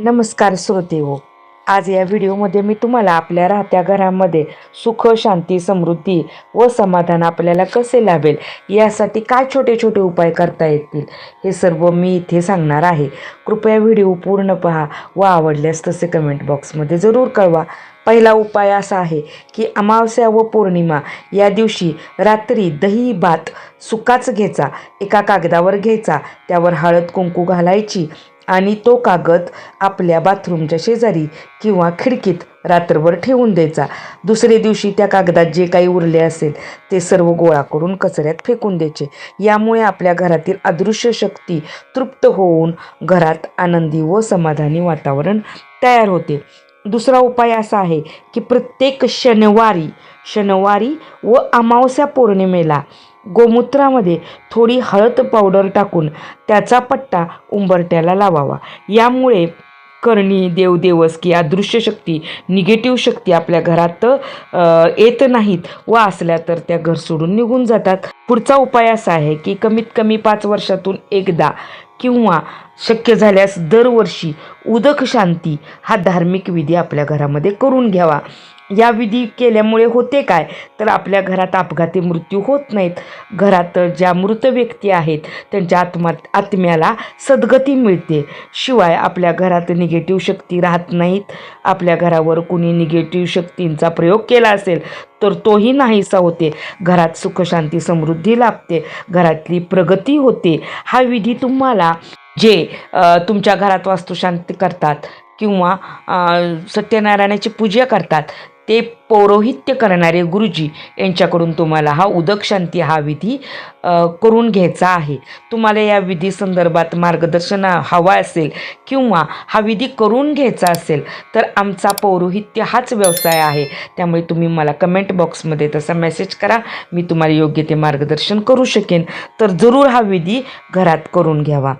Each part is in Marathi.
नमस्कार श्रोते हो. आज या व्हिडिओमध्ये मी तुम्हाला आपल्या राहत्या घरामध्ये सुख शांती समृद्धी व समाधान आपल्याला कसे लाभेल यासाठी काय छोटे छोटे उपाय करता येतील हे सर्व मी इथे सांगणार आहे. कृपया व्हिडिओ पूर्ण पहा व आवडल्यास तसे कमेंट बॉक्समध्ये जरूर कळवा. पहिला उपाय असा आहे की अमावस्या व पौर्णिमा या दिवशी रात्री दही भात सुकाच घ्यायचा. एका कागदावर घ्यायचा. त्यावर हळद कुंकू घालायची. आणि तो कागद आपल्या बाथरूमच्या शेजारी किंवा खिडकीत रात्रभर ठेवून द्यायचा. दुसऱ्या दिवशी त्या कागदात जे काही उरले असेल ते सर्व गोळा करून कचऱ्यात फेकून द्यायचे. यामुळे आपल्या घरातील अदृश्य शक्ती तृप्त होऊन घरात आनंदी व समाधानी वातावरण तयार होते. दुसरा उपाय असा आहे की प्रत्येक शनिवारी शनिवारी व अमावस्या पौर्णिमेला गोमूत्रामध्ये थोडी हळद पावडर टाकून त्याचा पट्टा उंबरट्याला लावावा. यामुळे करणी देवदेवस्की अदृश्य शक्ती निगेटिव्ह शक्ती आपल्या घरात येत नाहीत व असल्या तर त्या घर सोडून निघून जातात. पुढचा उपाय असा आहे की कमीत कमी पाच वर्षातून एकदा किंवा शक्य झाल्यास दरवर्षी उदक शांती हा धार्मिक विधी आपल्या घरामध्ये करून घ्यावा. या विधी केल्यामुळे होते काय? तर आपल्या घरात अपघाती मृत्यू होत नाहीत. घरात ज्या मृत व्यक्ती आहेत त्यांच्या आत्मा आत्म्याला सद्गती मिळते. शिवाय आपल्या घरात निगेटिव्ह शक्ती राहत नाहीत. आपल्या घरावर कुणी निगेटिव्ह शक्तींचा प्रयोग केला असेल तर तोही नाहीसा होते. घरात सुखशांती समृद्धी लाभते. घरातली प्रगती होते. हा विधी तुम्हाला जे तुमच्या घरात वास्तुशांती करतात किंवा सत्यनारायणाची पूजा करतात ते पौरोहित्य करणारे गुरुजी यांच्याकडून तुम्हाला हा उदक शांती हा विधी करून घ्यायचा आहे. तुम्हाला या विधी संदर्भात मार्गदर्शन हवा असेल किंवा हा विधी करून घ्यायचा असेल तर आमचा पौरोहित्य हाच व्यवसाय आहे. त्यामुळे तुम्ही मला कमेंट बॉक्समध्ये तसा मेसेज करा. मी तुम्हाला योग्य ते मार्गदर्शन करू शकेन. तर जरूर हा विधी घरात करून घ्यावा.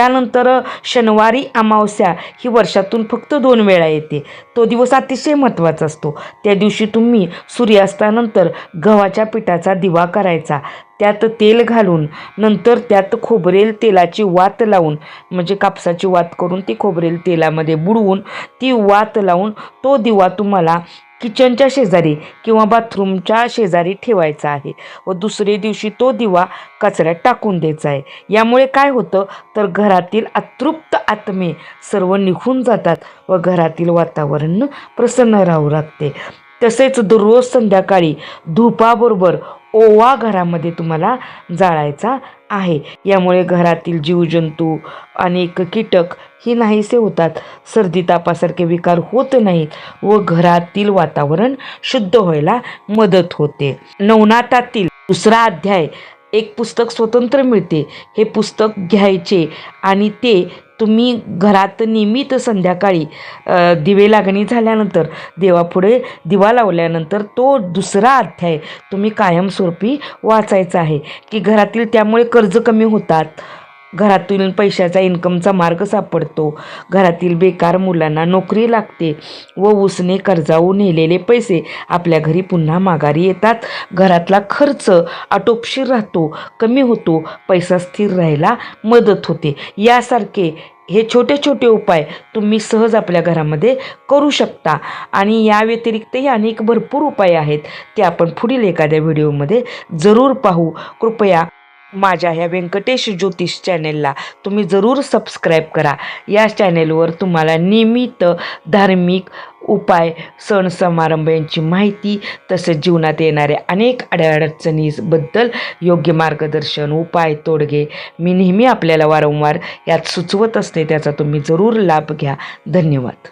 त्यानंतर शनिवारी अमावस्या ही वर्षातून फक्त दोन वेळा येते. तो दिवस अतिशय महत्त्वाचा असतो. त्या दिवशी तुम्ही सूर्यास्तानंतर गव्हाच्या पिठाचा दिवा करायचा. त्यात तेल घालून नंतर त्यात खोबरेल तेलाची वात लावून म्हणजे कापसाची वात करून ती खोबरेल तेलामध्ये बुडवून ती वात लावून तो दिवा तुम्हाला किचनच्या शेजारी किंवा बाथरूमच्या शेजारी ठेवायचा आहे व दुसरे दिवशी तो दिवा कचऱ्यात टाकून द्यायचा आहे. यामुळे काय होतं? तर घरातील अतृप्त आत्मे सर्व निघून जातात व घरातील वातावरण प्रसन्न राहू लागते. तसेच दररोज संध्याकाळी धुपाबरोबर ओवा घरामध्ये तुम्हाला जाळायचा आहे. यामुळे घरातील जीवजंतू अनेक कीटक ही नाहीसे होतात. सर्दी तापासारखे विकार होत नाहीत व घरातील वातावरण शुद्ध व्हायला मदत होते. नवनाथातील दुसरा अध्याय एक पुस्तक स्वतंत्र मिळते. हे पुस्तक घ्यायचे आणि ते तुम्ही घरात नियमित संध्याकाळी दिवे लागणी झाल्यानंतर देवापुढे दिवा लावल्यानंतर तो दुसरा अध्याय तुम्ही कायमस्वरूपी वाचायचा आहे. की घरातील त्यामुळे कर्ज कमी होतात. घरातून पैशाचा इन्कमचा मार्ग सापडतो. घरातील बेकार मुलांना नोकरी लागते व उसने कर्जावून नेलेले पैसे आपल्या घरी पुन्हा माघारी येतात. घरातला खर्च आटोपशीर राहतो कमी होतो पैसा स्थिर राहायला मदत होते. यासारखे हे छोटे छोटे उपाय तुम्ही सहज आपल्या घरामध्ये करू शकता आणि या व्यतिरिक्तही अनेक भरपूर उपाय आहेत. ते आपण पुढील एखाद्या व्हिडिओमध्ये जरूर पाहू. कृपया माझ्या ह्या व्यंकटेश ज्योतिष चॅनेलला तुम्ही जरूर सबस्क्राईब करा. या चॅनेलवर तुम्हाला नियमित धार्मिक उपाय सण समारंभ यांची माहिती तसेच जीवनात येणाऱ्या अनेक अडचणीबद्दल योग्य मार्गदर्शन उपाय तोडगे मी नेहमी आपल्याला वारंवार यात सुचवत असते त्याचा तुम्ही जरूर लाभ घ्या. धन्यवाद.